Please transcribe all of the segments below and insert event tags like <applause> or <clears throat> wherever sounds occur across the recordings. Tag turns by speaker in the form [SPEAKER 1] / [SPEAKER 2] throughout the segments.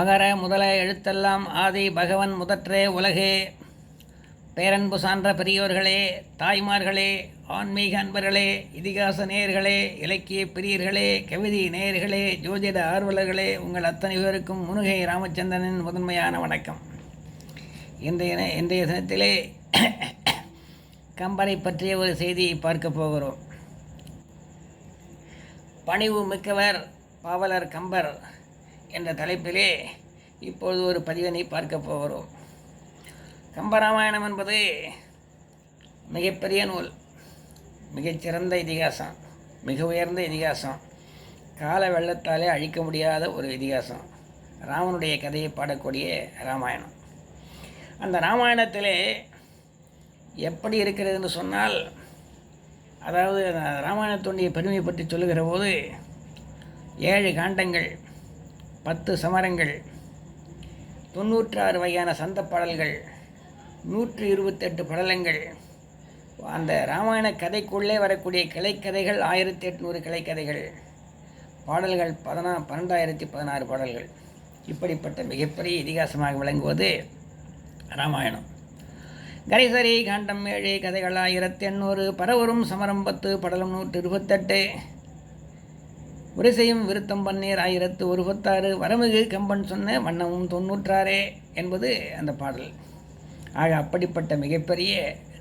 [SPEAKER 1] அகர முதல எழுத்தெல்லாம் ஆதி பகவன் முதற்றே உலகே பேரன்பு சான்ற பெரியோர்களே தாய்மார்களே ஆன்மீக அன்பர்களே இதிகாச நேயர்களே இலக்கிய பிரியர்களே கவிதை நேயர்களே ஜோதிட ஆர்வலர்களே உங்கள் அத்தனை பேருக்கும் முனுகை ராமச்சந்திரனின் முதன்மையான வணக்கம் இன்றைய இன்றைய தினத்திலே <coughs> கம்பரை பற்றிய ஒரு செய்தியை பார்க்க போகிறோம் பணிவு மிக்கவர் பாவலர் கம்பர் என்ற தலைப்பிலே இப்பொழுது ஒரு பதிவினை பார்க்க போகிறோம் கம்பராமாயணம் என்பது மிகப்பெரிய நூல் மிகச்சிறந்த இதிகாசம் மிக உயர்ந்த இதிகாசம் கால வெள்ளத்தாலே அழிக்க முடியாத ஒரு இதிகாசம் ராமனுடைய கதையை பாடக்கூடிய ராமாயணம் அந்த ராமாயணத்திலே எப்படி இருக்கிறதுன்னு சொன்னால் அதாவது ராமாயணத்துடைய பெருமையை பற்றி சொல்லுகிற போது ஏழு காண்டங்கள் பத்து சமரங்கள் தொண்ணூற்றாறு வகையான சந்த பாடல்கள் நூற்றி இருபத்தெட்டு படலங்கள் அந்த ராமாயண கதைக்குள்ளே வரக்கூடிய கிளைக்கதைகள் ஆயிரத்தி எட்நூறு கிளைக்கதைகள் பாடல்கள் பதினா பன்னெண்டாயிரத்தி பதினாறு பாடல்கள் இப்படிப்பட்ட மிகப்பெரிய இதிகாசமாக விளங்குவது ராமாயணம் கரிசரி காண்டம் ஏழு கதைகள் ஆயிரத்தி எண்ணூறு பரவரும் சமரம் பத்து படலம் நூற்றி இருபத்தெட்டு உரிசையும் விருத்தம் பன்னீர் ஆயிரத்து ஒரு பத்தாறு வரமிகு கம்பன் சொன்ன வண்ணமும் தொன்னூற்றாரே என்பது அந்த பாடல் ஆக அப்படிப்பட்ட மிகப்பெரிய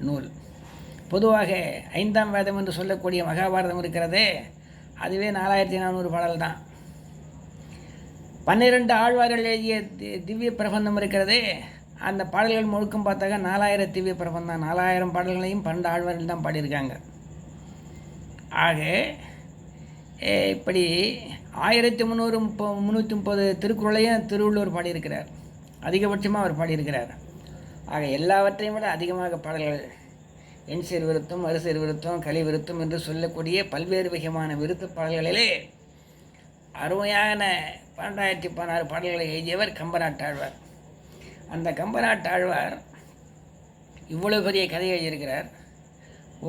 [SPEAKER 1] நூல் பொதுவாக ஐந்தாம் வேதம் என்று சொல்லக்கூடிய மகாபாரதம் இருக்கிறதே அதுவே நாலாயிரத்தி நானூறு பாடல் தான் பன்னிரெண்டு ஆழ்வார்கள் எழுதிய திவ்ய பிரபந்தம் இருக்கிறதே அந்த பாடல்கள் முழுக்கம் பார்த்தாக்க நாலாயிரம் திவ்ய பிரபந்தம் நாலாயிரம் பாடல்களையும் பன்னெண்டு ஆழ்வார்கள் தான் பாடியிருக்காங்க ஆக இப்படி ஆயிரத்தி முந்நூறு முப்ப முந்நூற்றி முப்பது திருக்குறளையும் திருவள்ளுவர் பாடியிருக்கிறார் அதிகபட்சமாக அவர் பாடியிருக்கிறார் ஆக எல்லாவற்றையும் விட அதிகமாக பாடல்கள் எண் சீர் விருத்தம் அரிசீர் விருத்தம் கலை விருத்தம் என்று சொல்லக்கூடிய பல்வேறு விகமான விருத்த பாடல்களிலே அருமையான பன்னெண்டாயிரத்தி பதினாறு பாடல்களை எழுதியவர் கம்பநாட்டாழ்வார் அந்த கம்பநாட்டாழ்வார் இவ்வளோ பெரிய கதை எழுதியிருக்கிறார்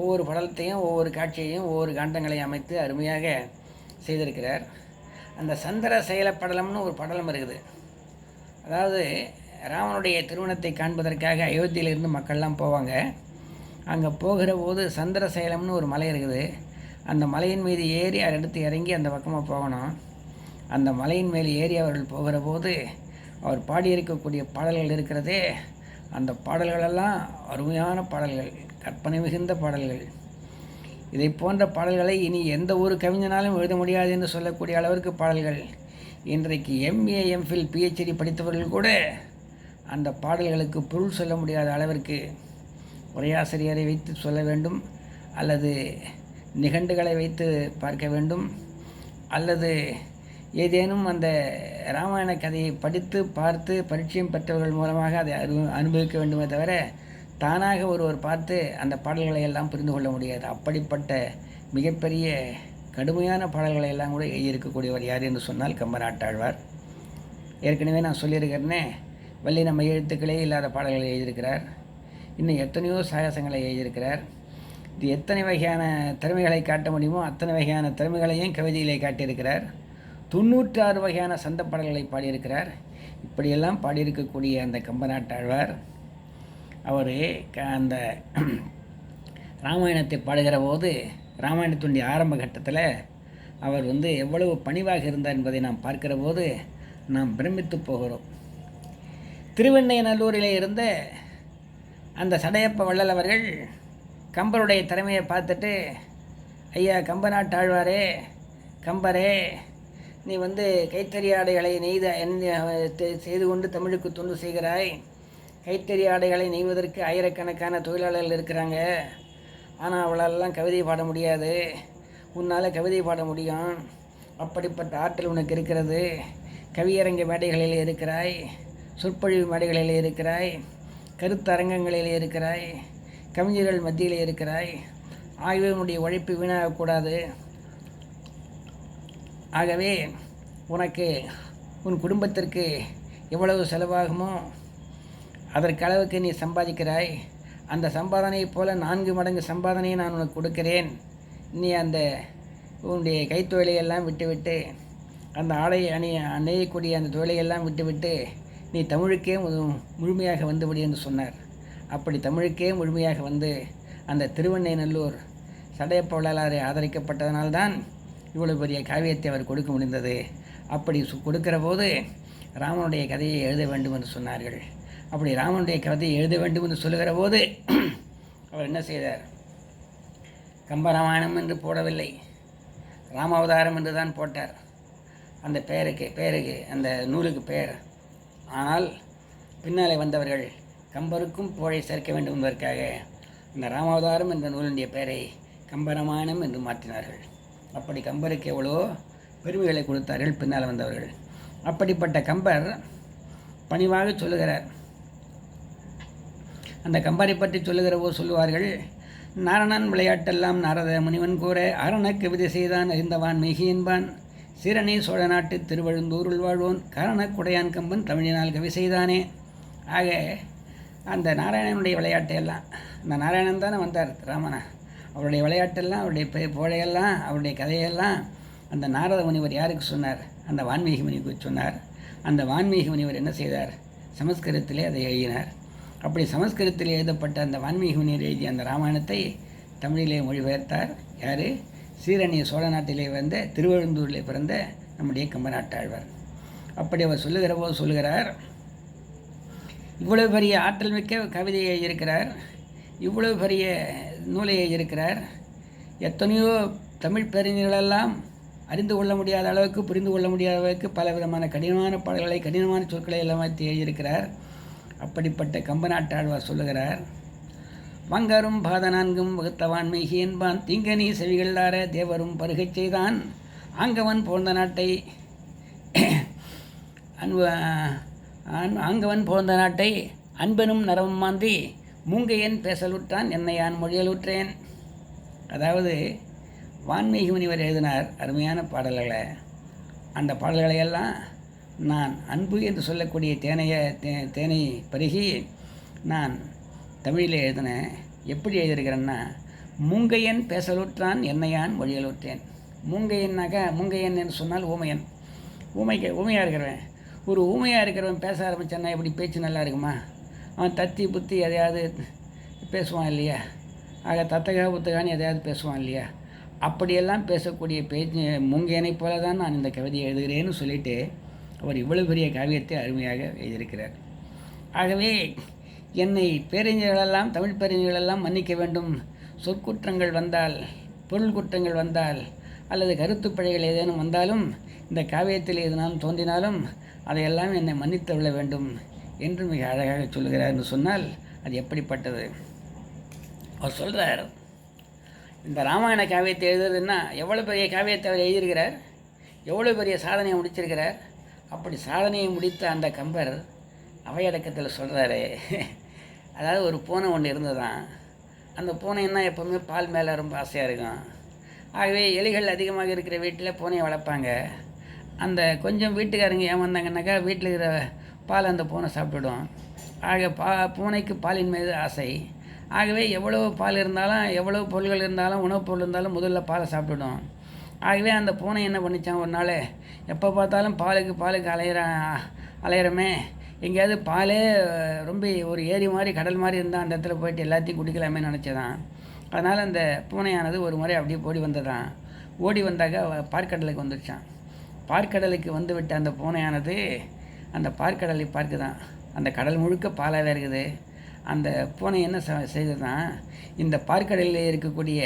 [SPEAKER 1] ஒவ்வொரு படலத்தையும் ஒவ்வொரு காட்சியையும் ஒவ்வொரு காண்டங்களையும் அமைத்து அருமையாக செய்திருக்கிறார் அந்த சந்திர செயல படலம்னு ஒரு படலம் இருக்குது அதாவது ராமனுடைய திருமணத்தை காண்பதற்காக அயோத்தியிலிருந்து மக்கள்லாம் போவாங்க அங்கே போகிற போது சந்திர சேலம்னு ஒரு மலை இருக்குது அந்த மலையின் மீது ஏறி எடுத்து இறங்கி அந்த பக்கமாக போகணும் அந்த மலையின் மேல் ஏறி அவர்கள் போகிற போது அவர் பாடியிருக்கக்கூடிய பாடல்கள் இருக்கிறதே அந்த பாடல்களெல்லாம் அருமையான பாடல்கள் கற்பனை மிகுந்த பாடல்கள் இதை போன்ற பாடல்களை இனி எந்த ஒரு கவிஞனாலும் எழுத முடியாது என்று சொல்லக்கூடிய அளவிற்கு பாடல்கள் இன்றைக்கு எம்ஏ எம்ஃபில் பிஹெச்டி படித்தவர்கள் கூட அந்த பாடல்களுக்கு பொருள் சொல்ல முடியாத அளவிற்கு உரையாசிரியரை வைத்து சொல்ல வேண்டும் அல்லது நிகண்டுகளை வைத்து பார்க்க வேண்டும் அல்லது ஏதேனும் அந்த ராமாயண கதையை படித்து பார்த்து பரிச்சயம் பெற்றவர்கள் மூலமாக அதை அனுபவிக்க வேண்டுமே தவிர தானாக ஒருவர் பார்த்து அந்த பாடல்களை எல்லாம் புரிந்து கொள்ள முடியாது அப்படிப்பட்ட மிகப்பெரிய கடுமையான பாடல்களை எல்லாம் கூட எழுதியிருக்கக்கூடியவர் யார் என்று சொன்னால் கம்பராட்டாழ்வார் ஏற்கனவே நான் சொல்லியிருக்கிறேனே வள்ளி நம்ம எழுத்துக்களே இல்லாத பாடல்களை எழுதியிருக்கிறார் இன்னும் எத்தனையோ சாகசங்களை எழுதியிருக்கிறார் இது எத்தனை வகையான திறமைகளை காட்ட முடியுமோ அத்தனை வகையான திறமைகளையும் கவிதையிலே காட்டியிருக்கிறார் தொண்ணூற்றாறு வகையான சந்த பாடல்களை பாடியிருக்கிறார் இப்படியெல்லாம் பாடியிருக்கக்கூடிய அந்த கம்பநாட்டாழ்வார் அவர் அந்த ராமாயணத்தை பாடுகிற போது ராமாயணத்துடைய ஆரம்ப கட்டத்தில் அவர் வந்து எவ்வளவு பணிவாக இருந்தார் என்பதை நாம் பார்க்கிற போது நாம் பிரமித்து போகிறோம் திருவெண்ணையநல்லூரிலே இருந்த அந்த சடையப்ப வள்ளல் அவர்கள் கம்பருடைய திறமையை பார்த்துட்டு ஐயா கம்ப நாட்டாழ்வாரே கம்பரே நீ வந்து கைத்தறி ஆடைகளை நெய்த செய்து கொண்டு தமிழுக்கு தொண்டு செய்கிறாய் கைத்தறி ஆடைகளை நெய்வதற்கு ஆயிரக்கணக்கான தொழிலாளர்கள் இருக்கிறாங்க ஆனால் அவளாலெல்லாம் கவிதை பாட முடியாது உன்னால் கவிதை பாட முடியும் அப்படிப்பட்ட ஆற்றல் உனக்கு இருக்கிறது கவியரங்க மேடைகளில் இருக்கிறாய் சொற்பொழிவு மேடைகளில் இருக்கிறாய் கருத்தரங்கங்களில் இருக்கிறாய் கவிஞர்கள் மத்தியில் இருக்கிறாய் ஆகியோருடைய உழைப்பு வீணாகக்கூடாது ஆகவே உனக்கு உன் குடும்பத்திற்கு எவ்வளவு செலவாகுமோ அதற்களவுக்கு நீ சம்பாதிக்கிறாய் அந்த சம்பாதனையைப் போல நான்கு மடங்கு சம்பாதனையை நான் உனக்கு கொடுக்கிறேன் நீ அந்த உன்னுடைய கைத்தொழிலையெல்லாம் விட்டுவிட்டு அந்த ஆடை அணி அணியக்கூடிய அந்த தொழிலையெல்லாம் விட்டுவிட்டு நீ தமிழுக்கே முழுமையாக வந்துவிடு என்று சொன்னார் அப்படி தமிழுக்கே முழுமையாக வந்து அந்த திருவண்ணைநல்லூர் சடையப்பொருளாளரை ஆதரிக்கப்பட்டதனால்தான் இவ்வளவு பெரிய காவியத்தை அவர் கொடுக்க முடிந்தது அப்படி கொடுக்கிற போது ராமனுடைய கதையை எழுத வேண்டும் என்று சொன்னார்கள் அப்படி ராமனுடைய கவிதையை எழுத வேண்டும் என்று சொல்லுகிற போது அவர் என்ன செய்தார் கம்பராமாயணம் என்று போடவில்லை ராமாவதாரம் என்று தான் போட்டார் அந்த பெயருக்கு பெயருக்கு அந்த நூலுக்கு பெயர் ஆனால் பின்னாலே வந்தவர்கள் கம்பருக்கும் புகழை சேர்க்க வேண்டும் என்பதற்காக இந்த ராமாவதாரம் என்ற நூலினுடைய பெயரை கம்பராமாயணம் என்று மாற்றினார்கள் அப்படி கம்பருக்கு எவ்வளோ பெருமைகளை கொடுத்தார்கள் பின்னால் வந்தவர்கள் அப்படிப்பட்ட கம்பர் பணிவாக சொல்லுகிறார் அந்த கம்பாரை பற்றி சொல்லுகிறவோ சொல்லுவார்கள் நாரணன் விளையாட்டெல்லாம் நாரத முனிவன் கூற அரணக்கு கவிதை செய்தான் அறிந்தவான் மிகி என்பான் சிறனே சோழ நாட்டு திருவழுந்தூருள் வாழ்வோன் கரண குடையான் கம்பன் தமிழினால் கவி செய்தானே ஆக அந்த நாராயணனுடைய விளையாட்டையெல்லாம் அந்த நாராயணன் தானே வந்தார் ராமனா அவருடைய விளையாட்டெல்லாம் அவருடைய புழையெல்லாம் அவருடைய கதையெல்லாம் அந்த நாரத முனிவர் யாருக்கு சொன்னார் அந்த வான்மீகி முனிவுக்கு சொன்னார் அந்த வான்மீகி முனிவர் என்ன செய்தார் சமஸ்கிருதத்திலே அதை எழுதினார் அப்படி சமஸ்கிருதத்தில் எழுதப்பட்ட அந்த வான்மீகி முனிவர் எழுதிய அந்த ராமாயணத்தை தமிழிலே மொழிபெயர்த்தார் யார் சீரணிய சோழ நாட்டிலே வந்த திருவழுந்தூரில் பிறந்த நம்முடைய கம்பநாட்டாழ்வர் அப்படி அவர் சொல்லுகிற போது சொல்லுகிறார் இவ்வளவு பெரிய ஆற்றல் மிக்க கவிதையை இருக்கிறார் இவ்வளவு பெரிய நூலை இருக்கிறார் எத்தனையோ தமிழ் பெருஞர்களெல்லாம் அறிந்து கொள்ள முடியாத அளவுக்கு புரிந்து கொள்ள முடியாத அளவுக்கு பல விதமான கடினமான பாடல்களை கடினமான சொற்களை எல்லாம் எழுதியிருக்கிறார் அப்படிப்பட்ட கம்பநாட்டாழ்வார் சொல்லுகிறார் மங்கரும் பாத நான்கும் வகுத்தவான் என்பான் திங்கனி செவிகளார தேவரும் பருகை செய்தான் ஆங்கவன் போந்த நாட்டை <clears throat> அன்பு ஆங்கவன் போந்த நாட்டை அன்பனும் நரவும் மாந்தி மூங்கையன் பேசலுற்றான் என்னை யான் மொழியலுற்றேன் அதாவது வான்மீகி முனிவர் எழுதினார் அருமையான பாடல்களை அந்த பாடல்களையெல்லாம் நான் அன்பு என்று சொல்லக்கூடிய தேனைய தே தேனை பருகி நான் தமிழில் எழுதின எப்படி எழுதியிருக்கிறேன்னா மூங்கையன் பேசலுற்றான் என்னையான் மொழியலுற்றேன் மூங்கையன்னாக மூங்கையன் என்று சொன்னால் ஊமையன் ஊமைக்கு ஊமையாக இருக்கிறவன் ஒரு ஊமையாக இருக்கிறவன் பேச ஆரம்பித்தான்னா எப்படி பேச்சு நல்லா இருக்குமா அவன் தத்தி புத்தி எதையாவது பேசுவான் இல்லையா ஆக தத்தகா புத்தகான்னு எதையாவது பேசுவான் இல்லையா அப்படியெல்லாம் பேசக்கூடிய பேச்சு மூங்கையனை போல தான் நான் இந்த கவிதையை எழுதுகிறேன்னு சொல்லிவிட்டு அவர் இவ்வளவு பெரிய காவியத்தை அருமையாக எழுதியிருக்கிறார் ஆகவே என்னை பேரறிஞர்களெல்லாம் தமிழ் பேரறிஞர்களெல்லாம் மன்னிக்க வேண்டும் சொற்குற்றங்கள் வந்தால் பொருள் குற்றங்கள் வந்தால் அல்லது பிழைகள் ஏதேனும் வந்தாலும் இந்த காவியத்தில் எதுனாலும் தோன்றினாலும் அதையெல்லாம் என்னை விட வேண்டும் என்று மிக அழகாக சொல்கிறார் என்று சொன்னால் அது எப்படிப்பட்டது அவர் சொல்கிறார் இந்த ராமாயண காவியத்தை எழுதுறதுன்னா எவ்வளோ பெரிய காவியத்தை அவர் எழுதியிருக்கிறார் எவ்வளோ பெரிய சாதனையை முடிச்சிருக்கிறார் அப்படி சாதனையை முடித்த அந்த கம்பர் அவையடக்கத்தில் சொல்கிறாரு அதாவது ஒரு பூனை ஒன்று இருந்ததான் அந்த பூனைன்னா எப்போவுமே பால் மேலே ரொம்ப ஆசையாக இருக்கும் ஆகவே எலிகள் அதிகமாக இருக்கிற வீட்டில் பூனையை வளர்ப்பாங்க அந்த கொஞ்சம் வீட்டுக்காரங்க ஏமாந்தாங்கன்னாக்கா வீட்டில் இருக்கிற பால் அந்த பூனை சாப்பிட்டுடும் ஆக பா பூனைக்கு பாலின் மீது ஆசை ஆகவே எவ்வளோ பால் இருந்தாலும் எவ்வளோ பொருள்கள் இருந்தாலும் உணவுப் பொருள் இருந்தாலும் முதல்ல பாலை சாப்பிட்டுடும் ஆகவே அந்த பூனை என்ன பண்ணிச்சான் ஒரு நாள் எப்போ பார்த்தாலும் பாலுக்கு பாலுக்கு அலையிற அலையிறமே எங்கேயாவது பாலே ரொம்ப ஒரு ஏரி மாதிரி கடல் மாதிரி இருந்தால் அந்த இடத்துல போயிட்டு எல்லாத்தையும் குடிக்கலாமே நினச்சதான் அதனால் அந்த பூனையானது ஒரு முறை அப்படியே ஓடி வந்ததான் ஓடி வந்தாக்க பார்க்கடலுக்கு வந்துடுச்சான் பார்க்கடலுக்கு வந்து விட்ட அந்த பூனையானது அந்த பார்க்கடலை பார்க்குதான் அந்த கடல் முழுக்க பாலாகவே இருக்குது அந்த பூனை என்ன செய்ததுதான் இந்த பார்க்கடலில் இருக்கக்கூடிய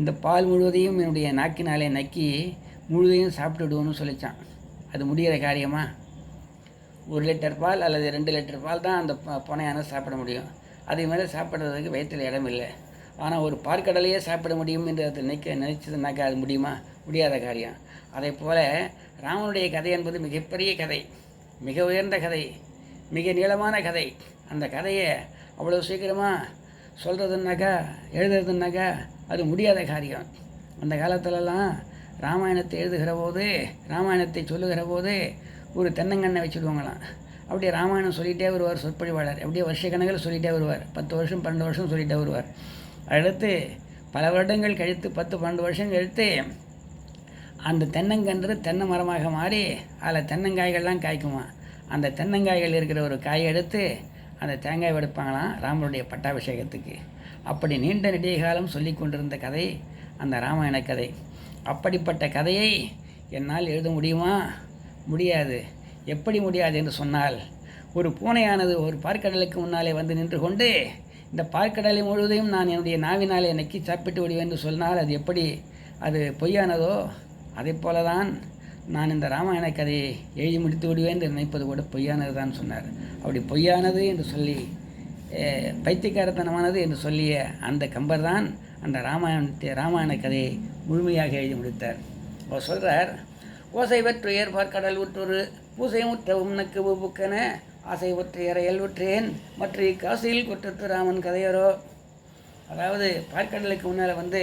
[SPEAKER 1] இந்த பால் முழுவதையும் என்னுடைய நாக்கினாலே நக்கி முழுதையும் சாப்பிட்டுடுவோன்னு சொல்லித்தான் அது முடிகிற காரியமா ஒரு லிட்டர் பால் அல்லது ரெண்டு லிட்டர் பால் தான் அந்த புனையான சாப்பிட முடியும் அதே மாதிரி சாப்பிட்றதுக்கு வயிற்றில் இடம் இல்லை ஆனால் ஒரு பார்க்கடலையே சாப்பிட முடியும் என்று அதை நினைக்க நினைச்சதுனாக்கா அது முடியுமா முடியாத காரியம் அதே போல் ராமனுடைய கதை என்பது மிகப்பெரிய கதை மிக உயர்ந்த கதை மிக நீளமான கதை அந்த கதையை அவ்வளோ சீக்கிரமாக சொல்கிறதுனாக்கா எழுதுறதுனாக்கா அது முடியாத காரியம் அந்த காலத்திலலாம் ராமாயணத்தை எழுதுகிற போது ராமாயணத்தை சொல்லுகிற போது ஒரு தென்னங்கண்ணை வச்சுடுவாங்களாம் அப்படியே ராமாயணம் சொல்லிகிட்டே வருவார் சொற்பொழிவாளர் அப்படியே கணக்கில் சொல்லிகிட்டே வருவார் பத்து வருஷம் பன்னெண்டு வருஷம் சொல்லிகிட்டே வருவார் அடுத்து பல வருடங்கள் கழித்து பத்து பன்னெண்டு வருஷம் கழித்து அந்த தென்னங்கன்று தென்னை மரமாக மாறி அதில் தென்னங்காய்கள்லாம் காய்க்குமா அந்த தென்னங்காய்கள் இருக்கிற ஒரு காய் எடுத்து அந்த தேங்காய் எடுப்பாங்களாம் ராமருடைய பட்டாபிஷேகத்துக்கு அப்படி நீண்ட நெடிய காலம் சொல்லி கொண்டிருந்த கதை அந்த ராமாயண கதை அப்படிப்பட்ட கதையை என்னால் எழுத முடியுமா முடியாது எப்படி முடியாது என்று சொன்னால் ஒரு பூனையானது ஒரு பார்க்கடலுக்கு முன்னாலே வந்து நின்று கொண்டு இந்த பார்க்கடலை முழுவதையும் நான் என்னுடைய நாவினாலே நக்கி சாப்பிட்டு விடுவேன் என்று சொன்னால் அது எப்படி அது பொய்யானதோ அதே போல தான் நான் இந்த ராமாயண கதையை எழுதி முடித்து விடுவேன் என்று நினைப்பது கூட பொய்யானது தான் சொன்னார் அப்படி பொய்யானது என்று சொல்லி பைத்தியக்காரத்தனமானது என்று சொல்லிய அந்த கம்பர் தான் அந்த ராமாயணத்தை ராமாயண கதையை முழுமையாக எழுதி முடித்தார் அவர் சொல்கிறார் ஓசை ஏற்பார் கடல் உற்றொரு பூசை முற்றவும் நக்கு உப்புக்கென ஆசை ஒற்றையரை எல்வுற்றேன் மற்ற இக்காசியில் குற்றத்து ராமன் கதையரோ அதாவது பார்க்கடலுக்கு முன்னால் வந்து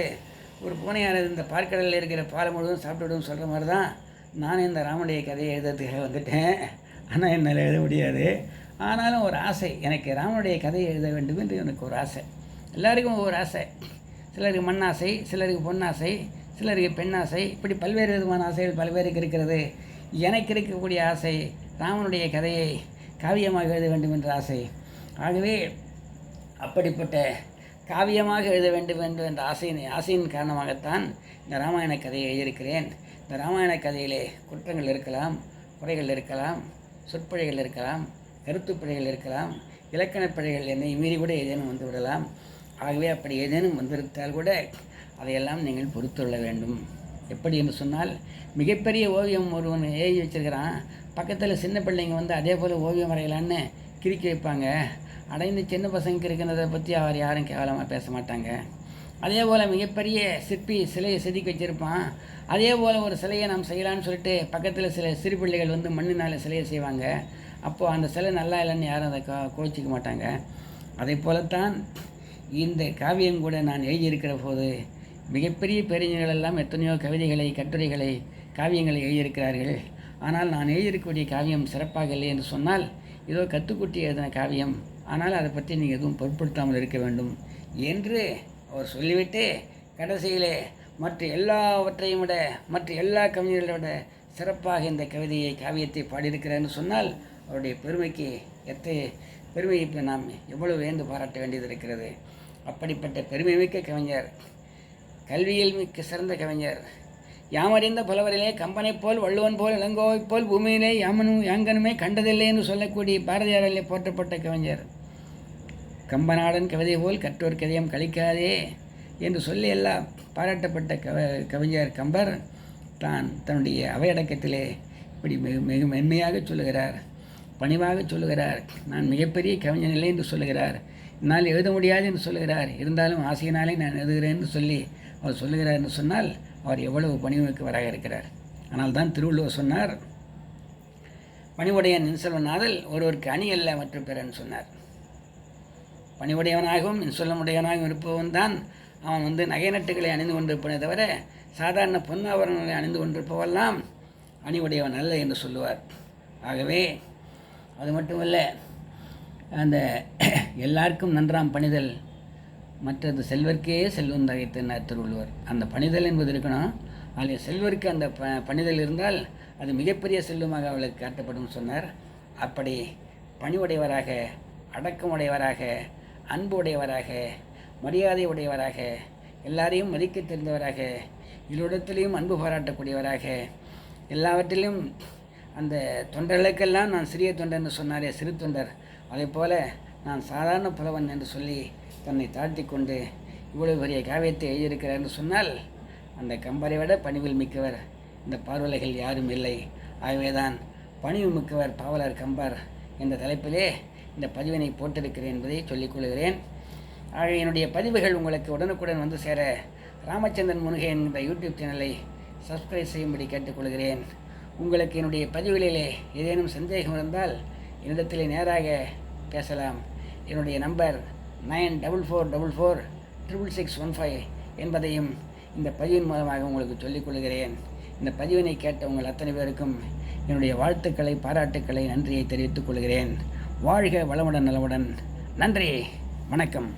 [SPEAKER 1] ஒரு பூனையானது இந்த பார்க்கடலில் இருக்கிற பால் முழுவதும் சாப்பிட்டுடும் சொல்கிற மாதிரி தான் நான் இந்த ராமனுடைய கதையை எழுதுறதுக்காக வந்துட்டேன் ஆனால் என்னால் எழுத முடியாது ஆனாலும் ஒரு ஆசை எனக்கு ராமனுடைய கதையை எழுத வேண்டும் என்று எனக்கு ஒரு ஆசை எல்லாருக்கும் ஒரு ஆசை சிலருக்கு மண்ணாசை சிலருக்கு பொன்னாசை சிலருக்கு பெண்ணாசை இப்படி பல்வேறு விதமான ஆசைகள் பல்வேறுக்கு இருக்கிறது எனக்கு இருக்கக்கூடிய ஆசை ராமனுடைய கதையை காவியமாக எழுத வேண்டும் என்ற ஆசை ஆகவே அப்படிப்பட்ட காவியமாக எழுத வேண்டும் வேண்டும் என்ற ஆசையின் ஆசையின் காரணமாகத்தான் இந்த ராமாயண கதையை எழுதியிருக்கிறேன் இந்த ராமாயண கதையிலே குற்றங்கள் இருக்கலாம் குறைகள் இருக்கலாம் சொற்பிழைகள் இருக்கலாம் கருத்துப்பிழைகள் இருக்கலாம் இலக்கணப்பிழைகள் பிழைகள் என்னை மீறி கூட ஏதேனும் வந்துவிடலாம் ஆகவே அப்படி ஏதேனும் வந்திருந்தால் கூட அதையெல்லாம் நீங்கள் பொறுத்துள்ள வேண்டும் எப்படி என்று சொன்னால் மிகப்பெரிய ஓவியம் ஒருவன் எழுதி வச்சிருக்கிறான் பக்கத்தில் சின்ன பிள்ளைங்க வந்து அதே போல் ஓவியம் வரையலான்னு கிறுக்கி வைப்பாங்க அடைந்து சின்ன பசங்க இருக்கிறதை பற்றி அவர் யாரும் கேவலமாக பேச மாட்டாங்க அதே போல் மிகப்பெரிய சிற்பி சிலையை செதுக்கி வச்சுருப்பான் அதே போல் ஒரு சிலையை நாம் செய்யலான்னு சொல்லிட்டு பக்கத்தில் சில சிறு பிள்ளைகள் வந்து மண்ணினால் சிலையை செய்வாங்க அப்போது அந்த சிலை நல்லா இல்லைன்னு யாரும் அதை கோ கோச்சிக்க மாட்டாங்க அதே போலத்தான் இந்த காவியம் கூட நான் எழுதியிருக்கிற போது மிகப்பெரிய பேரறிஞர்கள் எல்லாம் எத்தனையோ கவிதைகளை கட்டுரைகளை காவியங்களை எழுதியிருக்கிறார்கள் ஆனால் நான் எழுதியிருக்கக்கூடிய காவியம் சிறப்பாக இல்லை என்று சொன்னால் ஏதோ கத்துக்குட்டி எழுதின காவியம் ஆனால் அதை பற்றி நீங்கள் எதுவும் பொருட்படுத்தாமல் இருக்க வேண்டும் என்று அவர் சொல்லிவிட்டு கடைசியிலே மற்ற எல்லாவற்றையும் விட மற்ற எல்லா கவிஞர்களை விட சிறப்பாக இந்த கவிதையை காவியத்தை என்று சொன்னால் அவருடைய பெருமைக்கு எத்தை பெருமையை நாம் எவ்வளவு வேந்து பாராட்ட வேண்டியது இருக்கிறது அப்படிப்பட்ட பெருமை மிக்க கவிஞர் கல்வியில் மிக்க சிறந்த கவிஞர் யாமறிந்த புலவரிலே கம்பனை போல் வள்ளுவன் போல் இளங்கோவை போல் பூமியிலே யாமனும் யாங்கனுமே கண்டதில்லை என்று சொல்லக்கூடிய பாரதியாரிலே போற்றப்பட்ட கவிஞர் கம்பநாடன் கவிதை போல் கற்றோர் கதையம் கழிக்காதே என்று சொல்லி எல்லாம் பாராட்டப்பட்ட கவ கவிஞர் கம்பர் தான் தன்னுடைய அவையடக்கத்திலே இப்படி மிக மிக மென்மையாக சொல்லுகிறார் பணிவாக சொல்லுகிறார் நான் மிகப்பெரிய கவிஞர் இல்லை என்று சொல்லுகிறார் என்னால் எழுத முடியாது என்று சொல்லுகிறார் இருந்தாலும் ஆசையினாலே நான் எழுதுகிறேன் என்று சொல்லி அவர் சொல்லுகிறார் என்று சொன்னால் அவர் எவ்வளவு வராக இருக்கிறார் ஆனால் தான் திருவள்ளுவர் சொன்னார் பணிவுடையன் ஆதல் ஒருவருக்கு அணி அல்ல மற்றும் பிறன் சொன்னார் பணிவுடையவனாகவும் இன்சொல்லமுடையவனாகவும் இருப்பவன் தான் அவன் வந்து நகை நட்டுகளை அணிந்து கொண்டிருப்பனே தவிர சாதாரண பொன்னாபரணங்களை அணிந்து கொண்டிருப்பவெல்லாம் அணிவுடையவன் அல்ல என்று சொல்லுவார் ஆகவே அது மட்டுமல்ல அந்த <coughs> எல்லாருக்கும் நன்றாம் பணிதல் மற்றது செல்வர்க்கே செல்வம் தகைத்தனர் திருவள்ளுவர் அந்த பணிதல் என்பது இருக்கணும் அதில் செல்வருக்கு அந்த ப பணிதல் இருந்தால் அது மிகப்பெரிய செல்வமாக அவளுக்கு காட்டப்படும் சொன்னார் அப்படி பணிவுடையவராக உடையவராக அன்பு உடையவராக மரியாதை உடையவராக எல்லாரையும் மதிக்க தெரிந்தவராக இருடத்திலையும் அன்பு பாராட்டக்கூடியவராக எல்லாவற்றிலும் அந்த தொண்டர்களுக்கெல்லாம் நான் சிறிய தொண்டர்னு சொன்னாரே சிறு தொண்டர் போல நான் சாதாரண புலவன் என்று சொல்லி தன்னை தாழ்த்தி கொண்டு இவ்வளவு பெரிய காவியத்தை எழுதியிருக்கிறார் என்று சொன்னால் அந்த கம்பரை விட பணிவில் மிக்கவர் இந்த பார்வலைகள் யாரும் இல்லை ஆகவேதான் பணிவு மிக்கவர் பாவலர் கம்பர் என்ற தலைப்பிலே இந்த பதிவினை போட்டிருக்கிறேன் என்பதை சொல்லிக்கொள்கிறேன் ஆக என்னுடைய பதிவுகள் உங்களுக்கு உடனுக்குடன் வந்து சேர ராமச்சந்திரன் முருகன் என்ற யூடியூப் சேனலை சப்ஸ்கிரைப் செய்யும்படி கேட்டுக்கொள்கிறேன் உங்களுக்கு என்னுடைய பதிவுகளிலே ஏதேனும் சந்தேகம் இருந்தால் என்னிடத்திலே நேராக பேசலாம் என்னுடைய number nine double four double four triple six one five என்பதையும் இந்த பதிவின் மூலமாக உங்களுக்கு சொல்லிக் கொள்கிறேன் இந்த பதிவினை கேட்ட உங்கள் அத்தனை பேருக்கும் என்னுடைய வாழ்த்துக்களை பாராட்டுக்களை நன்றியை தெரிவித்துக் கொள்கிறேன் வாழ்க வளமுடன் நலமுடன் நன்றி வணக்கம்